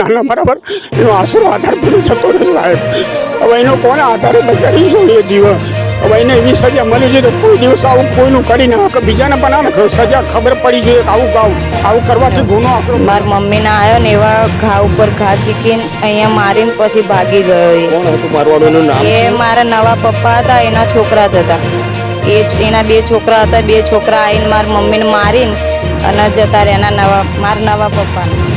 નાના બરાબર. એનો આશરો આધાર બધું જતો નથી સાહેબ. હવે એનો કોને આધારે બચારી એ જીવ? હવે એને એવી સજા મળી જોઈએ તો કોઈ દિવસ આવું કોઈનું કરી ના કે બીજાને પણ ને સજા ખબર પડી જોઈએ કે આવું આવું આવું કરવાથી ગુનો આપણો મારા મમ્મીના આવ્યો ને એવા ઘા ઉપર ઘા ચીકીને અહીંયા મારીને પછી ભાગી ગયો એ. કોણ હતું મારવાડું નામ? એ મારા નવા પપ્પા હતા એના છોકરા જ હતા. એ જ એના બે છોકરા હતા બે છોકરા આવીને મારા મમ્મીને મારીને અને જતા રહ્યા એના નવા મારા નવા પપ્પાને.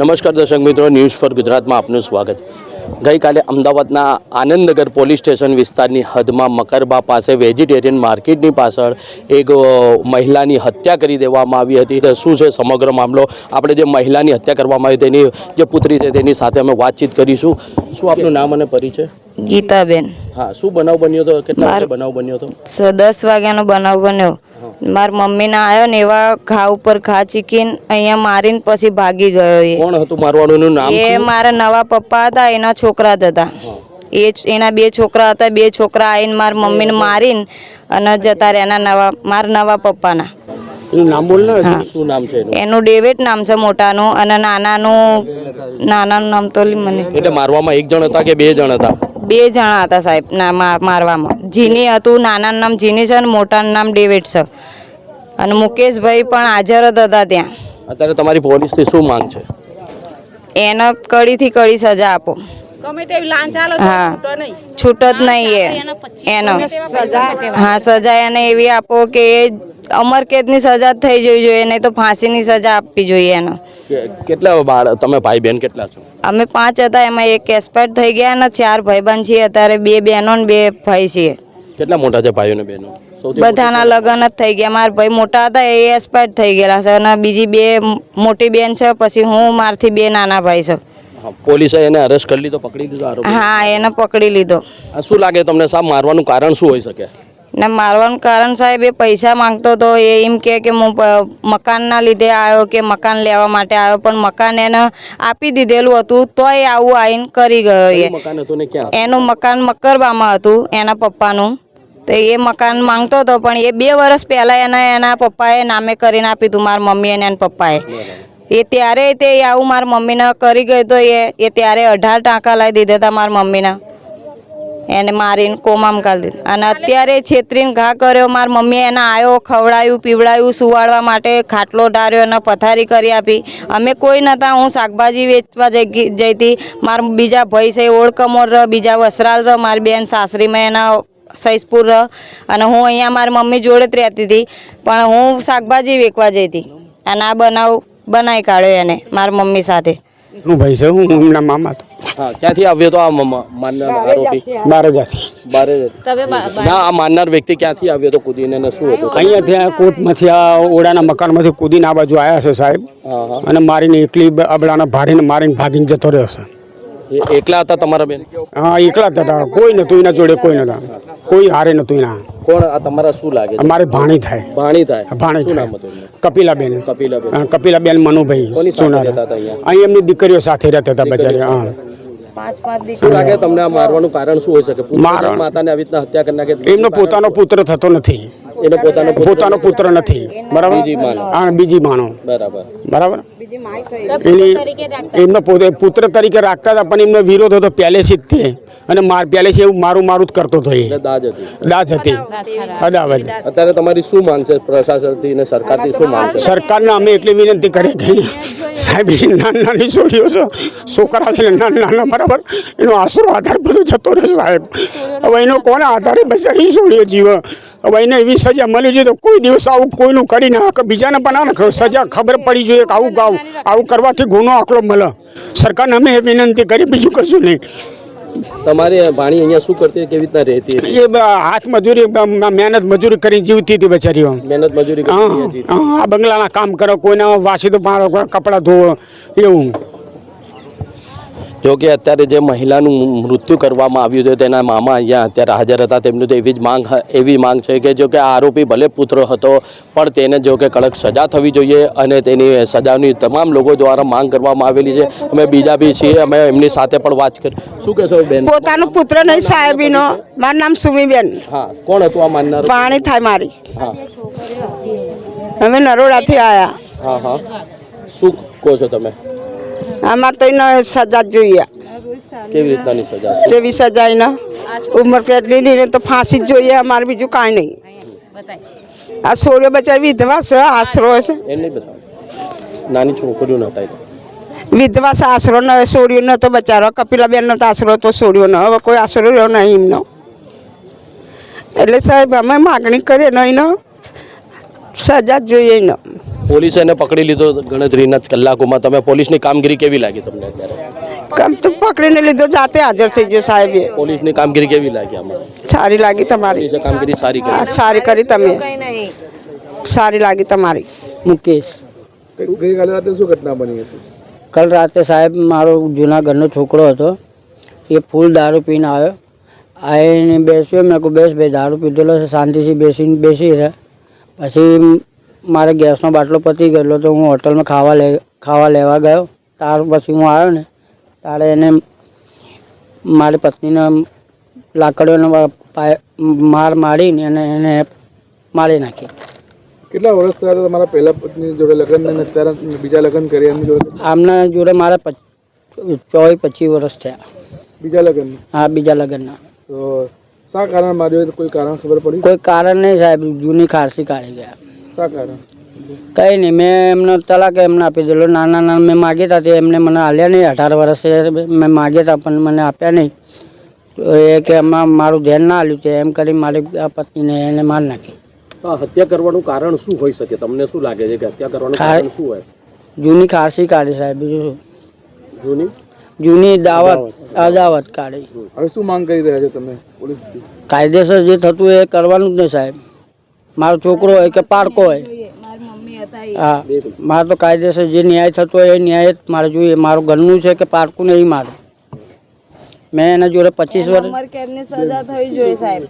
નમસ્કાર દર્શક મિત્રો ન્યૂઝ ફોર ગુજરાતમાં આપનું સ્વાગત. ગઈકાલે અમદાવાદના આનંદનગર પોલીસ સ્ટેશન વિસ્તારની હદમાં મકરબા પાસે વેજીટેરિયન માર્કેટની પાછળ એક મહિલાની હત્યા કરી દેવામાં આવી હતી. તો શું છે સમગ્ર મામલો? આપણે જે મહિલાની હત્યા કરવામાં આવી તેની જે પુત્રી છે તેની સાથે અમે વાતચીત કરીશું. શું આપનું નામ અને પરિચય? ગીતાબેન. હા શું બનાવ બન્યો હતો? કેટલા વાગે બનાવ બન્યો હતો? દસ વાગ્યાનો બનાવ બન્યો. મારા મમ્મીના આવ્યો ને એવા ઘા ઉપર ઘા ચીકીને અહીંયા મારીને પછી ભાગી ગયો એ. કોણ હતું મારવાડુંનું નામ એ મારા નવા પપ્પા હતા એના છોકરા જ હતા. એ એના બે છોકરા હતા બે છોકરા આવીને મારા મમ્મીને મારીને અને જતા રહ્યા એના નવા મારા નવા પપ્પાના. એનું નામ બોલ ને શું નામ છે એનું? એનું ડેવિડ નામ છે મોટાનું અને નાનાનું નાનાનું નામ તો મને. એટલે મારવામાં એક જણ હતા કે બે જણ હતા? બે જણા હતા સાહેબ ના મા- મારવામાં. જીની હતું નાના નામ જીની છે અને મોટાનું નામ ડેવિડ છે. અને મુકેશભાઈ પણ હાજર જ હતા ત્યાં. અત્યારે તમારી પોલીસથી શું માંગ છે? એને કડીથી કડી સજા આપો. હા. છૂટ જ નહીં એ. એનો હા સજા એને એવી આપો કે એ અમરકેદની સજા જ થઈ જવી જોઈએ નહીં તો ફાંસીની સજા આપવી જોઈએ એનો. કેટલા બાળ તમે ભાઈ બહેન કેટલા છો? અમે પાંચ હતા એમાં એક એક્સપાયર થઈ ગયા અને ચાર ભાઈબંધ છીએ. અત્યારે બે બહેનો ને બે ભાઈ છીએ. કેટલા મોટા છે ભાઈઓ ને બહેનો? બધાના લગ્ન જ થઈ ગયા. મારા ભાઈ મોટા હતા એ એક્સપાયર થઈ ગયેલા છે અને બીજી બે મોટી બેન છે પછી હું મારથી બે નાના ભાઈ છે. પોલીસે એને અરેસ્ટ કરી લીધો પકડી લીધો હા એને પકડી લીધો. શું લાગે તમને સાહેબ મારવાનું કારણ શું હોઈ શકે? ને મારવાનું કારણ સાહેબ એ પૈસા માંગતો હતો એ એમ કે કે હું મકાનના લીધે આવ્યો કે મકાન લેવા માટે આવ્યો પણ મકાન એને આપી દીધેલું હતું તોય આવું આવીને કરી ગયો એ. હતું એનું મકાન મકરબામાં હતું એના પપ્પાનું. તો એ મકાન માંગતો હતો પણ એ બે વર્ષ પહેલાં એના એના પપ્પાએ નામે કરીને આપ્યું હતું મારા મમ્મી અને એના પપ્પાએ. એ ત્યારે તે આવું મારા મમ્મીને કરી ગયો તો એ એ ત્યારે અઢાર ટાંકા લાવી દીધા હતા મારા મમ્મીને. એને મારીને કોમામ કાઢી દીધું. અને અત્યારે છેતરીને ઘા કર્યો, મારી મમ્મીએ એને આવ્યો ખવડાયું, પીવડાયું, સુવાડવા માટે ખાટલો ઢાર્યો અને પથારી કરી આપી. અમે કોઈ નહોતા, હું શાકભાજી વેચવા જઈ હતી મારા બીજા ભાઈ છે ઓળકમોર બીજા વસરાલ મારી બેન સાસરીમાં એના સૈસપુર અને હું અહીંયા મારી મમ્મી જોડે જ રહેતી હતી. પણ હું શાકભાજી વેચવા જઈ હતી અને આ બનાવ બનાવી કાઢ્યો એને, મારી મમ્મી સાથે. ભાઈ છે? હું મામા તો. હા ક્યાંથી આવ્યો તો આ મ- મ- મારનાર આરોપી? બાર હજારથી ના આ માનનાર વ્યક્તિ ક્યાંથી આવ્યો તો કૂદીને ને શું હતું? અહીંયા ત્યાં કોર્ટમાંથી આ ઓડાના મકાનમાંથી કૂદીને આ બાજુ આવ્યા છે સાહેબ. અને મારીને એકલી અબડાને ભારીને મારીને ભાગીને જતો રહ્યો છે. એકલા હતા તમારા બેન? હા એકલા હતા. કોઈ નતું એના જોડે કોઈ નતા કોઈ હારે નતું એના. કોણ? આ તમારા શું લાગે અમારે ભાણી થાય. ભાણી થાય. ભાણી થાય? કપિલાબેન. કપિલાબેન. કપિલાબેન મનુભાઈ સોનાર. અહીંયા? અહીં એમની દીકરીઓ સાથે રહેતા હતા બજારે હા. પાંચ પાંચ શું લાગે તમને આ મારવાનું કારણ શું હોઈ શકે? માતાને આવી રીતના હત્યા કરી નાખે? એમનો પોતાનો પુત્ર થતો નથી. એને પોતાનો પોતાનો પુત્ર નથી. બરાબર? બીજી હા બીજી માનો. બરાબર. બરાબર? એની એમનો પોતે પુત્ર તરીકે રાખતા હતા પણ એમનો વિરોધ હતો પહેલેથી જ તે. અને માર પહેલેથી એવું મારું મારું જ કરતો હતો એ. દાજ હતી. અદાવત. અત્યારે તમારી શું માનશે છે? પ્રશાસનથી અને સરકારથી શું માનશે છે? સરકારને અમે એટલી વિનંતી કરી કે સાહેબ એ નાની નાની છોડીઓ છે. છોકરા છે ને નાના નાના બરાબર? એનો આશરો આધાર બધો જતો રહે સાહેબ. હવે એનો કોના આધારે બચારી છોડીઓ જીવે? હવે એને એવી સજા મળી જોઈએ તો કોઈ દિવસ આવું કોઈનું કરી ના બીજાને પણ આ સજા ખબર પડી જોઈએ કે આવું ગાવ આવું કરવાથી ગુનો આકલો મળે. સરકારને અમે એ વિનંતી કરી બીજું કશું નહીં. તમારે ભાણી અહીંયા શું કરતી કેવી રીતના રહેતી એ હાથ મજૂરી મહેનત મજૂરી કરીને જીવતી હતી બચારીઓ. મહેનત મજૂરી આ બંગલાના કામ કરો કોઈના વાસી તો મારો કપડાં ધોવો એવું. જો કે અત્યારે જે મહિલાનું મૃત્યુ કરવામાં આવ્યું છે તેના મામા અહીંયા અત્યારે હાજર હતા. તેમનું તો એવી જ માંગ એવી માંગ છે કે જો કે આ આરોપી ભલે પુત્ર હતો પણ તેને જો કે કડક સજા થવી જોઈએ અને તેની સજાની તમામ લોકો દ્વારા માંગ કરવામાં આવેલી છે. અમે બીજા બી છીએ અમે એમની સાથે પણ વાત કરી. શું કહેશો બેન? પોતાનો પુત્ર નહીં સાહેબીનો. મારું નામ સુમીબેન. હા કોણ હતું આ માનનાર? પાણી થાય મારી. હા. અમે નરોડાથી આવ્યા હા હા. શું કહો છો તમે? આમાં તો એને સજા જોઈએ. કેવી રીતનાની સજા? જેવી સજા એને ઉંમર કેટલી લીધી તો ફાંસી જ જોઈએ અમારે બીજું કાંઈ નહીં. આ સોળીઓ બચા વિધવા છે આશરો છે. નાની છોકરીઓ નતા વિધવા છે આશરો ન સોળીઓ ન તો બચારો. કપિલાબેનનો તો આશરો તો સોળીઓ ન હવે કોઈ આશરો રહ્યો નહીં એમનો. એટલે સાહેબ અમે માગણી કરીએ ને એનો સજા જ જોઈએ એનો. પોલીસે એને પકડી લીધો ગણતરીના કલાકોમાં. તમે પોલીસની કામગીરી કેવી લાગી તમને અત્યારે? તો પકડીને લીધો જાતે હાજર થઈ ગયો સાહેબ એ. પોલીસની કામગીરી કેવી લાગી આમાં? સારી લાગી તમારી. કામગીરી સારી કરી. સારી કરી તમે. સારી લાગી તમારી. મુકેશ. ગઈકાલે રાતે શું ઘટના બની હતી? કાલ રાતે સાહેબ મારો જૂના ઘરનો છોકરો હતો. એ ફૂલ દારૂ પીને આવ્યો. આવીને બેસ્યો મેં કહું બેસ ભાઈ દારૂ પીધેલો છે શાંતિથી બેસીને બેસી રહે. પછી મારે ગેસનો બાટલો પતી ગયેલો તો હું હોટલમાં ખાવા લે ખાવા લેવા ગયો. ત્યાર પછી હું આવ્યો ને ત્યારે એને મારી પત્નીને લાકડીઓનો માર મારીને એને એને મારી નાખી. કેટલા વર્ષ થયા હતા તમારા પહેલા પત્ની જોડે લગ્ન અને અત્યારે બીજા લગ્ન કર્યા એમની જોડે? આમના જોડે મારા ચોવીસ પચીસ વર્ષ થયા. બીજા લગ્ન? હા બીજા લગ્નના. તો શા કારણ માર્યો? કોઈ કારણ ખબર પડી? કોઈ કારણ નહીં સાહેબ જૂની ખારસી કાઢી ગયા. શા કારણ? કંઈ નહીં મેં એમનો તલાક એમને આપી દીધો. નાના નાના મેં માગ્યા હતા તે એમને મને આલ્યા નહીં. અઢાર વર્ષે મેં માગ્યા હતા પણ મને આપ્યા નહીં. તો એ કે એમાં મારું ધ્યાન ના આવ્યું છે. એમ કરી મારી આ પત્નીને એને માર નાખી. હત્યા કરવાનું કારણ શું હોઈ શકે? તમને શું લાગે છે કે હત્યા કરવાનું કારણ શું હોય? જૂની ખાસી કાઢી સાહેબ બીજું શું? જૂની? જૂની દાવત અદાવત. કાઢી. હવે શું માંગ કરી રહ્યા છો તમે પોલીસથી? કાયદેસર જે થતું એ કરવાનું જ નહીં સાહેબ. મારો છોકરો હોય કે પાડકો હોય. હા મારે તો કાયદેસર જે ન્યાય થતો હોય એ ન્યાય જ મારે જોઈએ. મારું ઘરનું છે કે પાડકું નહીં મારું. મેં એના જોડે પચીસ વર્ષ કેદની સજા થવી જોઈએ સાહેબ.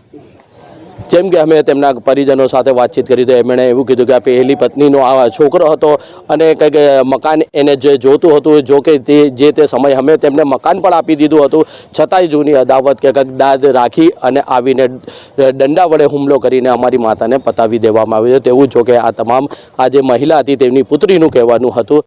જેમ કે અમે તેમના પરિજનો સાથે વાતચીત કરી તો એમણે એવું કીધું કે આ પહેલી પત્નીનો આ છોકરો હતો અને કંઈક મકાન એને જે જોતું હતું, જો કે તે જે તે સમયે અમે તેમને મકાન પણ આપી દીધું હતું. છતાંય જૂની અદાવત કે કંઈક દાદ રાખી અને આવીને દંડા વડે હુમલો કરીને અમારી માતાને પતાવી દેવામાં આવ્યો છે. તેવું જો કે આ તમામ આ જે મહિલા હતી, તેમની પુત્રીનું કહેવાનું હતું.